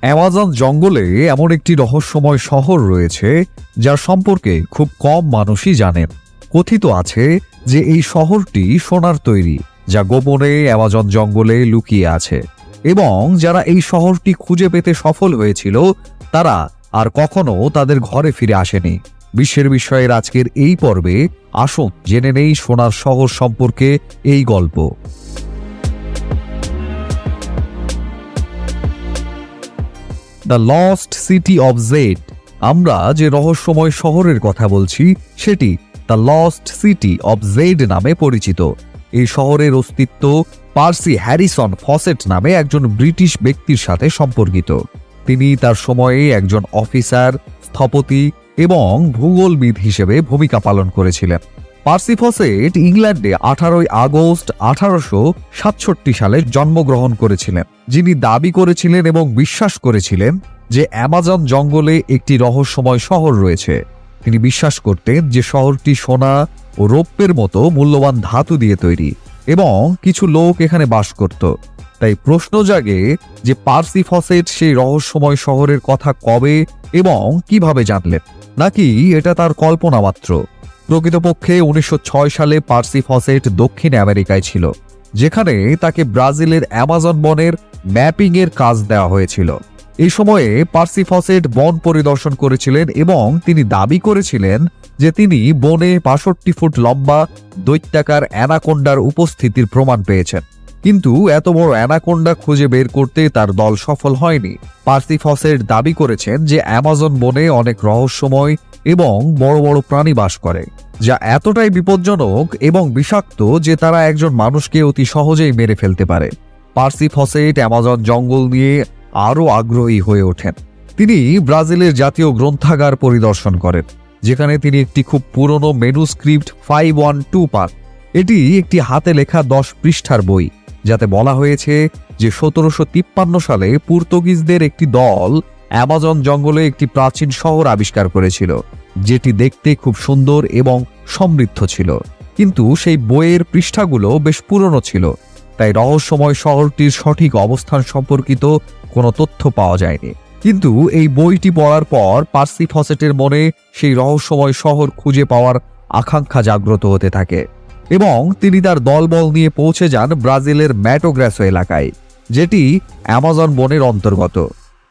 Amazon জঙ্গলে এমন একটি রহস্যময় শহর রয়েছে যার সম্পর্কে খুব কম মানুষই জানেন কথিত আছে যে এই শহরটি সোনার তৈরি, যা গোপনে অ্যামাজন জঙ্গলে লুকিয়ে আছে। এবং যারা এই শহরটি খুঁজে পেতে সফল হয়েছিল, তারা আর কখনো তাদের ঘরে ফিরে আসেনি। বিশ্বের বিষয়ের আজকের এই পর্বে আসুন জেনে নেই সোনার শহর সম্পর্কে এই গল্প। The lost city of Z আমরা যে রহস্যময় শহরের কথা বলছি, সেটি the lost city of Z নামে পরিচিত। এই শহরের অস্তিত্ব পার্সি হ্যারিসন ফসেট নামে একজন ব্রিটিশ ব্যক্তির সাথে সম্পর্কিত। তিনি তার সময়ে একজন অফিসার, স্থপতি এবং ভূগোলবিদ হিসেবে ভূমিকা পালন করেছিলেন। পার্সি ফসেট ইংল্যান্ডে আঠারোই আগস্ট আঠারোশো সাতষট্টি সালে জন্মগ্রহণ করেছিলেন। যিনি দাবি করেছিলেন এবং বিশ্বাস করেছিলেন যে অ্যামাজন জঙ্গলে একটি রহস্যময় শহর রয়েছে। তিনি বিশ্বাস করতেন যে শহরটি সোনা ও রৌপ্যের মতো মূল্যবান ধাতু দিয়ে তৈরি এবং কিছু লোক এখানে বাস করত। তাই প্রশ্ন জাগে যে পার্সি ফসেট সেই রহস্যময় শহরের কথা কবে এবং কীভাবে জানলেন? নাকি এটা তার কল্পনা মাত্র? প্রকৃতপক্ষে উনিশশো ছয় সালে পার্সি ফসেট দক্ষিণ আমেরিকায় ছিল, যেখানে তাকে ব্রাজিলের অ্যামাজন বনের ম্যাপিংয়ের কাজ দেওয়া হয়েছিল। এই সময়ে পার্সি ফসেট বন পরিদর্শন করেছিলেন এবং তিনি দাবি করেছিলেন যে তিনি বনে বাষট্টি ফুট লম্বা দৈত্যাকার অ্যানাকোন্ডার উপস্থিতির প্রমাণ পেয়েছেন। কিন্তু এত বড় অ্যানাকোন্ডা খুঁজে বের করতে তার দল সফল হয়নি। পার্সি ফসেট দাবি করেছেন যে অ্যামাজন বনে অনেক রহস্যময় এবং বড় বড় প্রাণী বাস করে, যা এতটাই বিপজ্জনক এবং বিষাক্ত যে তারা একজন মানুষকে অতি সহজেই মেরে ফেলতে পারে। পার্সি ফসেট অ্যামাজন জঙ্গল নিয়ে আরও আগ্রহী হয়ে ওঠেন। তিনি ব্রাজিলের জাতীয় গ্রন্থাগার পরিদর্শন করেন, যেখানে তিনি একটি খুব পুরনো মেনুস্ক্রিপ্ট ফাইভ ওয়ান টু পান। এটি একটি হাতে লেখা দশ পৃষ্ঠার বই। যাতে বলা হয়েছে যে সতেরোশো তিপ্পান্ন সালে পর্তুগিজদের একটি দল অ্যামাজন জঙ্গলে একটি প্রাচীন শহর আবিষ্কার করেছিল, যেটি দেখতে খুব সুন্দর এবং সমৃদ্ধ ছিল। কিন্তু সেই বইয়ের পৃষ্ঠাগুলো বেশ পুরনো ছিল, তাই রহস্যময় শহরটির সঠিক অবস্থান সম্পর্কিত কোনো তথ্য পাওয়া যায়নি। কিন্তু এই বইটি পড়ার পর পার্সি ফসেটের মনে সেই রহস্যময় শহর খুঁজে পাওয়ার আকাঙ্ক্ষা জাগ্রত হতে থাকে। এবং তিনি তার দলবল নিয়ে পৌঁছে যান ব্রাজিলের ম্যাটোগ্রাসো এলাকায়, যেটি অ্যামাজন বনের অন্তর্গত।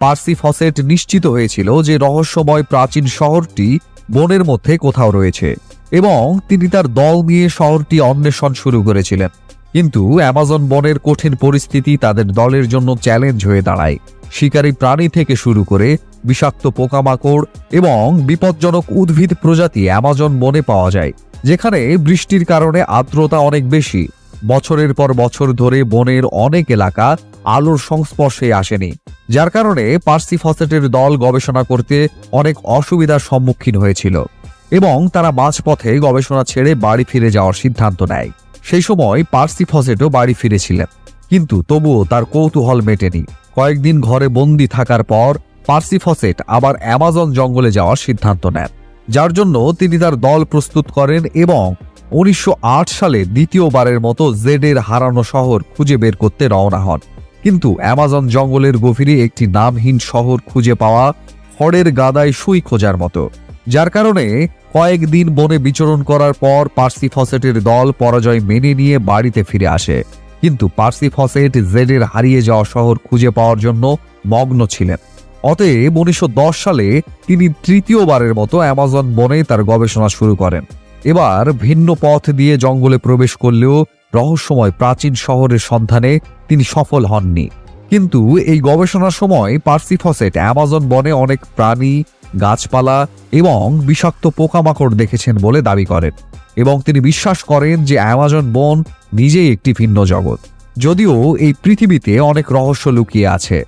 পার্সি ফসেট নিশ্চিত হয়েছিল যে রহস্যময় প্রাচীন শহরটি বনের মধ্যে কোথাও রয়েছে এবং তিনি তার দল নিয়ে শহরটি অন্বেষণ শুরু করেছিলেন। কিন্তু অ্যামাজন বনের কঠিন পরিস্থিতি তাদের দলের জন্য চ্যালেঞ্জ হয়ে দাঁড়ায়। শিকারী প্রাণী থেকে শুরু করে বিষাক্ত পোকামাকড় এবং বিপজ্জনক উদ্ভিদ প্রজাতি অ্যামাজন বনে পাওয়া যায়। যেখানে বৃষ্টির কারণে আর্দ্রতা অনেক বেশি। বছরের পর বছর ধরে বনের অনেক এলাকা আলোর সংস্পর্শে আসেনি। যার কারণে পার্সি ফসেটের দল গবেষণা করতে অনেক অসুবিধার সম্মুখীন হয়েছিল এবং তারা মাঝপথে গবেষণা ছেড়ে বাড়ি ফিরে যাওয়ার সিদ্ধান্ত নেয়। সেই সময় পার্সি ফসেটও বাড়ি ফিরেছিলেন। কিন্তু তবুও তার কৌতূহল মেটেনি। কয়েকদিন ঘরে বন্দি থাকার পর পার্সি ফসেট আবার অ্যামাজন জঙ্গলে যাওয়ার সিদ্ধান্ত নেন। যার জন্য তিনি তার দল প্রস্তুত করেন এবং উনিশশো আট সালে দ্বিতীয়বারের মতো জেডের হারানো শহর খুঁজে বের করতে রওনা হন। কিন্তু অ্যামাজন জঙ্গলের গভীরে একটি নামহীন শহর খুঁজে পাওয়া খড়ের গাদায় সুই খোঁজার মতো। যার কারণে কয়েকদিন বনে বিচরণ করার পর পার্সি ফসেটের দল পরাজয় মেনে নিয়ে বাড়িতে ফিরে আসে। কিন্তু পার্সি ফসেট জেডের হারিয়ে যাওয়া শহর খুঁজে পাওয়ার জন্য মগ্ন ছিলেন। অতএব উনিশশো দশ সালে তিনি তৃতীয়বারের মতো অ্যামাজন বনে তার গবেষণা শুরু করেন। এবার ভিন্ন পথ দিয়ে জঙ্গলে প্রবেশ করলেও রহস্যময় প্রাচীন শহরের সন্ধানে তিনি সফল হননি। কিন্তু এই গবেষণার সময় পার্সি ফসেট অ্যামাজন বনে অনেক প্রাণী, গাছপালা এবং বিষাক্ত পোকামাকড় দেখেছেন বলে দাবি করেন এবং তিনি বিশ্বাস করেন যে অ্যামাজন বন নিজেই একটি ভিন্ন জগৎ। যদিও এই পৃথিবীতে অনেক রহস্য লুকিয়ে আছে।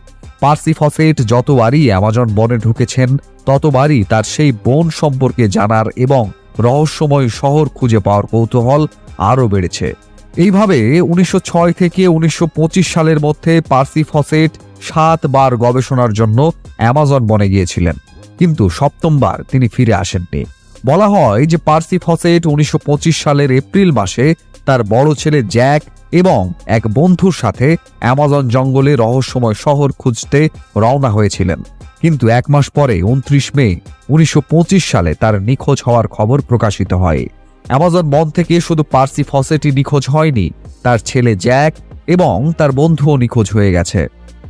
পার্সি ফসেট যতবারই অ্যামাজন বনে ঢুকেছেন, ততবারই তার সেই বন সম্পর্কে জানার এবং রহস্যময় শহর খুঁজে পাওয়ার কৌতূহল আরও বেড়েছে। এইভাবে উনিশশো ছয় থেকে উনিশশো পঁচিশ সালের মধ্যে পার্সি ফসেট সাতবার গবেষণার জন্য অ্যামাজন বনে গিয়েছিলেন। কিন্তু সপ্তমবার তিনি ফিরে আসেননি। বলা হয় যে পার্সি ফসেট উনিশশো সালের এপ্রিল মাসে তার বড় ছেলে জ্যাক এবং এক বন্ধুর সাথে অ্যামাজন জঙ্গলে রহস্যময় শহর খুঁজতে রওনা হয়েছিলেন। কিন্তু এক মাস পরে, উনত্রিশ মে, উনিশশো পঁচিশ সালে তার নিখোঁজ হওয়ার খবর প্রকাশিত হয়। অ্যামাজন বন থেকে শুধু পার্সি ফসেটই নিখোঁজ হয়নি, তার ছেলে জ্যাক এবং তার বন্ধুও নিখোঁজ হয়ে গেছে।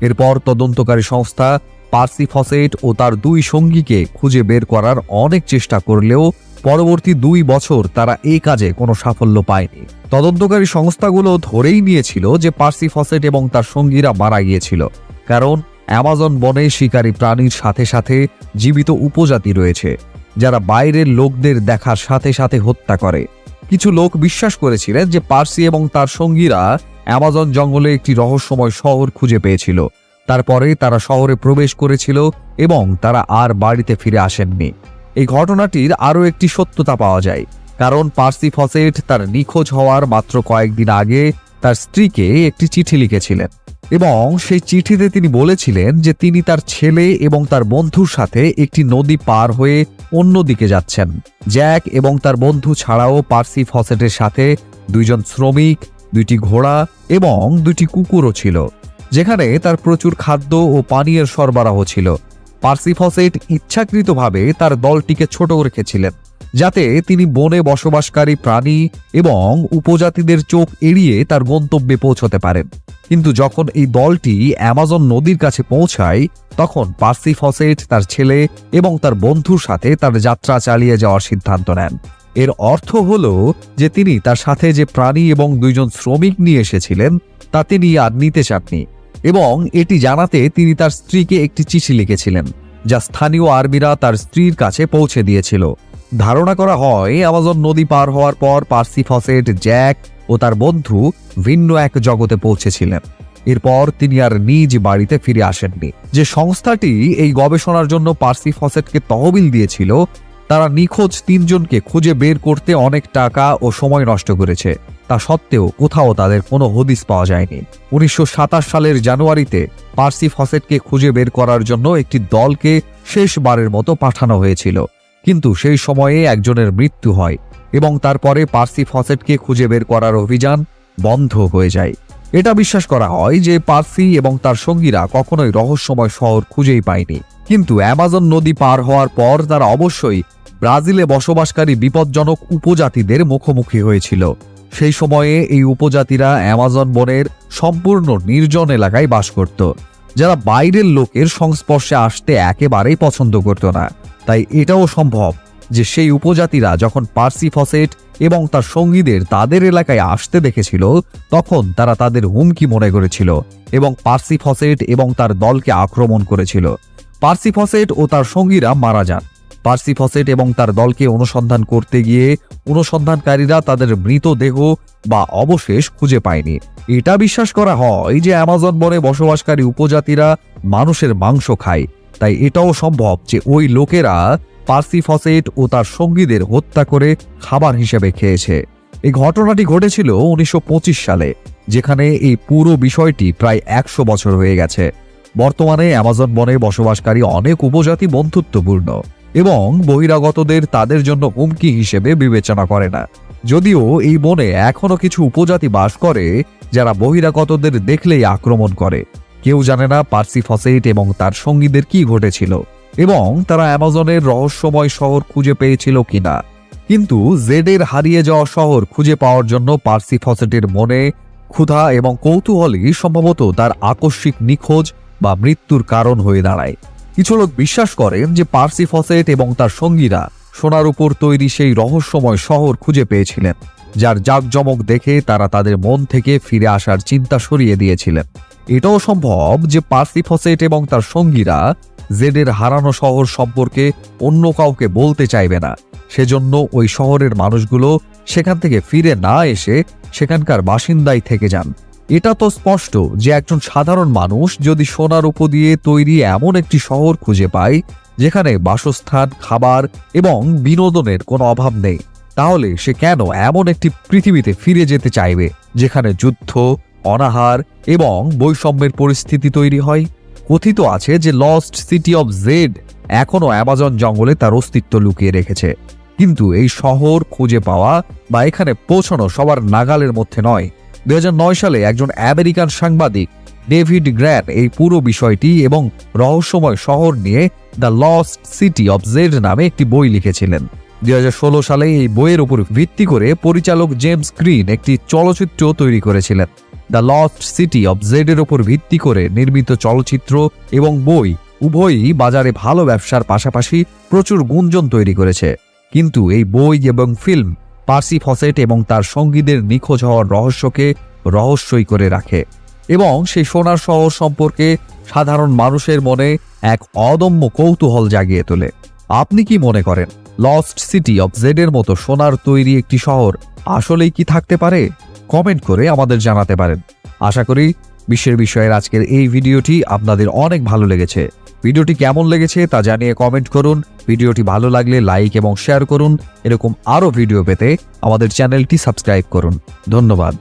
এরপর তদন্তকারী সংস্থা পার্সি ফসেট ও তার দুই সঙ্গীকে খুঁজে বের করার অনেক চেষ্টা করলেও পরবর্তী দুই বছর তারা এই কাজে কোনো সাফল্য পায়নি। তদন্তকারী সংস্থাগুলো ধরেই নিয়েছিল যে পার্সি ফসেট এবং তার সঙ্গীরা মারা গিয়েছিল, কারণ অ্যামাজন বনে শিকারী প্রাণীর সাথে সাথে জীবিত উপজাতি রয়েছে, যারা বাইরের লোকদের দেখার সাথে সাথে হত্যা করে। কিছু লোক বিশ্বাস করেছিলেন যে পার্সি এবং তার সঙ্গীরা অ্যামাজন জঙ্গলে একটি রহস্যময় শহর খুঁজে পেয়েছিল। তারপরে তারা শহরে প্রবেশ করেছিল এবং তারা আর বাড়িতে ফিরে আসেননি। এই ঘটনাটির আরও একটি সত্যতা পাওয়া যায়, কারণ পার্সি ফসেট তার নিখোঁজ হওয়ার মাত্র কয়েকদিন আগে তার স্ত্রীকে একটি চিঠি লিখেছিলেন এবং সেই চিঠিতে তিনি বলেছিলেন যে তিনি তার ছেলে এবং তার বন্ধুর সাথে একটি নদী পার হয়ে অন্যদিকে যাচ্ছেন। জ্যাক এবং তার বন্ধু ছাড়াও পার্সি ফসেটের সাথে দুইজন শ্রমিক, দুইটি ঘোড়া এবং দুইটি কুকুরও ছিল। যেখানে তার প্রচুর খাদ্য ও পানীয়ের সরবরাহ ছিল। পার্সি ফসেট ইচ্ছাকৃতভাবে তার দলটিকে ছোট রেখেছিলেন, যাতে তিনি বনে বসবাসকারী প্রাণী এবং উপজাতিদের চোখ এড়িয়ে তার গন্তব্যে পৌঁছতে পারেন। কিন্তু যখন এই দলটি অ্যামাজন নদীর কাছে পৌঁছায়, তখন পার্সি ফসেট তার ছেলে এবং তার বন্ধুর সাথে তার যাত্রা চালিয়ে যাওয়ার সিদ্ধান্ত নেন। এর অর্থ হল যে তিনি তার সাথে যে প্রাণী এবং দুইজন শ্রমিক নিয়ে এসেছিলেন, তা তিনি আর নিতে চাননি। এবং এটি জানাতে তিনি তার স্ত্রীকে একটি চিঠি লিখেছিলেন, যা স্থানীয় আর্মিরা তার স্ত্রীর কাছে পৌঁছে দিয়েছিল। ধারণা করা হয় আমাজন নদী পার হওয়ার পর পার্সি ফসেট, জ্যাক ও তার বন্ধু ভিন্ন এক জগতে পৌঁছেছিলেন। এরপর তিনি আর নিজ বাড়িতে ফিরে আসেননি। যে সংস্থাটি এই গবেষণার জন্য পার্সি ফসেটকে তহবিল দিয়েছিল তারা নিখোঁজ তিনজনকে খুঁজে বের করতে অনেক টাকা ও সময় নষ্ট করেছে। তা সত্ত্বেও কোথাও তাদের কোনো হদিস পাওয়া যায়নি। উনিশশো সাতাশ সালের জানুয়ারিতে পার্সি ফসেটকে খুঁজে বের করার জন্য একটি দলকে শেষবারের মতো পাঠানো হয়েছিল। কিন্তু সেই সময়ে একজনের মৃত্যু হয় এবং তারপরে পার্সি ফসেটকে খুঁজে বের করার অভিযান বন্ধ হয়ে যায়। এটা বিশ্বাস করা হয় যে পার্সি এবং তার সঙ্গীরা কখনোই রহস্যময় শহর খুঁজেই পায়নি। কিন্তু অ্যামাজন নদী পার হওয়ার পর তারা অবশ্যই ব্রাজিলে বসবাসকারী বিপজ্জনক উপজাতিদের মুখোমুখি হয়েছিল। সেই সময়ে এই উপজাতিরা অ্যামাজন বনের সম্পূর্ণ নির্জন এলাকায় বাস করত, যারা বাইরের লোকের সংস্পর্শে আসতে একেবারেই পছন্দ করত না। তাই এটাও সম্ভব যে সেই উপজাতিরা যখন পার্সি ফসেট এবং তার সঙ্গীদের তাদের এলাকায় আসতে দেখেছিল, তখন তারা তাদের হুমকি মনে করেছিল এবং পার্সি ফসেট এবং তার দলকে আক্রমণ করেছিল। পার্সি ফসেট ও তার সঙ্গীরা মারা যান। পার্সি ফসেট এবং তার দলকে অনুসন্ধান করতে গিয়ে অনুসন্ধানকারীরা তাদের মৃতদেহ বা অবশেষ খুঁজে পায়নি। এটা বিশ্বাস করা হয় যে অ্যামাজন বনে বসবাসকারী উপজাতিরা মানুষের মাংস খায়। তাই এটাও সম্ভব যে ওই লোকেরা পার্সি ফসেট ও তার সঙ্গীদের হত্যা করে খাবার হিসেবে খেয়েছে। এই ঘটনাটি ঘটেছিল উনিশশো পঁচিশ সালে, যেখানে এই পুরো বিষয়টি প্রায় একশো বছর হয়ে গেছে। বর্তমানে অ্যামাজন বনে বসবাসকারী অনেক উপজাতি বন্ধুত্বপূর্ণ এবং বহিরাগতদের তাদের জন্য হুমকি হিসেবে বিবেচনা করে না। যদিও এই বনে এখনও কিছু উপজাতি বাস করে যারা বহিরাগতদের দেখলেই আক্রমণ করে। কেউ জানে না পার্সি ফসেট এবং তার সঙ্গীদের কি ঘটেছিল এবং তারা অ্যামাজনের রহস্যময় শহর খুঁজে পেয়েছিল কিনা। কিন্তু জেডের হারিয়ে যাওয়া শহর খুঁজে পাওয়ার জন্য পার্সি ফসেটের মনে ক্ষুধা এবং কৌতূহলই সম্ভবত তার আকস্মিক নিখোঁজ বা মৃত্যুর কারণ হয়ে দাঁড়ায়। কিছু লোক বিশ্বাস করেন যে পার্সি ফসেট এবং তার সঙ্গীরা সোনার উপর তৈরি সেই রহস্যময় শহর খুঁজে পেয়েছিলেন, যার জাঁকজমক দেখে তারা তাদের মন থেকে ফিরে আসার চিন্তা সরিয়ে দিয়েছিলেন। এটাও সম্ভব যে পার্সি ফসেট এবং তার সঙ্গীরা জেডের হারানো শহর সম্পর্কে অন্য কাউকে বলতে চাইবে না। সেজন্য ওই শহরের মানুষগুলো সেখান থেকে ফিরে না এসে সেখানকার বাসিন্দাই থেকে যান। এটা তো স্পষ্ট যে একজন সাধারণ মানুষ যদি সোনার উপ দিয়ে তৈরি এমন একটি শহর খুঁজে পায়, যেখানে বাসস্থান, খাবার এবং বিনোদনের কোনো অভাব নেই, তাহলে সে কেন এমন একটি পৃথিবীতে ফিরে যেতে চাইবে, যেখানে যুদ্ধ, অনাহার এবং বৈষম্যের পরিস্থিতি তৈরি হয়? কথিত আছে যে লস্ট সিটি অব জেড এখনও অ্যামাজন জঙ্গলে তার অস্তিত্ব লুকিয়ে রেখেছে। কিন্তু এই শহর খুঁজে পাওয়া বা এখানে পৌঁছানো সবার নাগালের মধ্যে নয়। দুই হাজার নয় সালে একজন আমেরিকান সাংবাদিক ডেভিড গ্র্যান এই পুরো বিষয়টি এবং রহস্যময় শহর নিয়ে the lost city of Z নামে একটি বই লিখেছিলেন। দুই হাজার ষোলো সালে এই বইয়ের উপর ভিত্তি করে পরিচালক জেমস গ্রিন একটি চলচ্চিত্র তৈরি করেছিলেন। The lost city of Z এর উপর ভিত্তি করে নির্মিত চলচ্চিত্র এবং বই উভয়ই বাজারে ভালো ব্যবসার পাশাপাশি প্রচুর গুঞ্জন তৈরি করেছে। কিন্তু এই বই এবং ফিল্ম পার্সি ফসেট এবং তার সঙ্গীদের নিখোঁজ হওয়ার রহস্যকে রহস্যই করে রাখে এবং সেই সোনার শহর সম্পর্কে সাধারণ মানুষের মনে এক অদম্য কৌতূহল জাগিয়ে তোলে। আপনি কি মনে করেন লস্ট সিটি অব জেড এর মতো সোনার তৈরি একটি শহর আসলেই কি থাকতে পারে? কমেন্ট করে আমাদের জানাতে পারেন। আশা করি বিশ্বের বিষয়ের আজকের এই ভিডিওটি আপনাদের অনেক ভালো লেগেছে। ভিডিওটি কেমন লেগেছে তা জানিয়ে কমেন্ট করুন। ভিডিওটি ভালো লাগলে লাইক এবং শেয়ার করুন। এরকম আরও ভিডিও পেতে আমাদের চ্যানেলটি সাবস্ক্রাইব করুন। ধন্যবাদ।